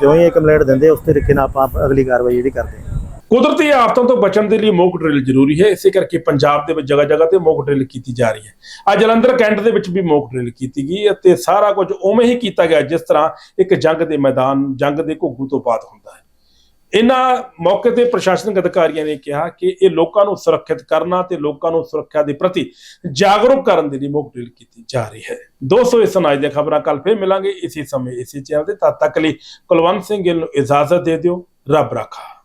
ਜਿਉਂ ਹੀ ਇਹ ਕੰਪਲੇਂਟ ਦਿੰਦੇ ਉਸ ਤਰੀਕੇ ਨਾਲ ਆਪਾਂ ਅਗਲੀ ਕਾਰਵਾਈ ਜਿਹੜੀ ਕਰਦੇ ਆ ਕੁਦਰਤੀ ਆਫਤਾਂ ਤੋਂ ਬਚਣ ਦੇ ਲਈ ਮੌਕ ਡਰਿਲ ਜ਼ਰੂਰੀ ਹੈ। ਇਸੇ ਕਰਕੇ ਪੰਜਾਬ ਦੇ ਵਿੱਚ ਜਗ੍ਹਾ ਜਗ੍ਹਾ ਤੇ ਮੌਕ ਡਰਿਲ ਕੀਤੀ ਜਾ ਰਹੀ ਹੈ। ਅੱਜ ਜਲੰਧਰ ਕੈਂਟ ਦੇ ਵਿੱਚ ਵੀ ਮੌਕ ਡਰਿਲ ਕੀਤੀ ਗਈ ਅਤੇ ਸਾਰਾ ਕੁਝ ਉਵੇਂ ਹੀ ਕੀਤਾ ਗਿਆ ਜਿਸ ਤਰ੍ਹਾਂ ਇੱਕ ਜੰਗ ਦੇ ਮੈਦਾਨ ਜੰਗ ਦੇ ਘੁੱਗੂ ਤੋਂ ਬਾਅਦ ਹੁੰਦਾ ਹੈ। ਇਹਨਾਂ ਮੌਕੇ ਤੇ ਪ੍ਰਸ਼ਾਸਨਿਕ ਅਧਿਕਾਰੀਆਂ ਨੇ ਕਿਹਾ ਕਿ ਇਹ ਲੋਕਾਂ ਨੂੰ ਸੁਰੱਖਿਅਤ ਕਰਨਾ ਤੇ ਲੋਕਾਂ ਨੂੰ ਸੁਰੱਖਿਆ ਦੇ ਪ੍ਰਤੀ ਜਾਗਰੂਕ ਕਰਨ ਦੇ ਲਈ ਮੌਕ ਡਰਿਲ ਕੀਤੀ ਜਾ ਰਹੀ ਹੈ। ਦੋਸਤੋ, ਇਸ ਅਨਾਜ ਦੀਆਂ ਖਬਰਾਂ ਕੱਲ ਫੇਰ ਮਿਲਾਂਗੇ। ਇਸੇ ਸਮੇਂ, ਇਸੇ ਚੈਨਲ ਤੇ ਤਦ ਤੱਕ ਲਈ ਕੁਲਵੰਤ ਸਿੰਘ ਗਿੱਲ ਨੂੰ ਇਜਾਜ਼ਤ ਦੇ ਦਿਓ। ਰੱਬ ਰਾਖਾ।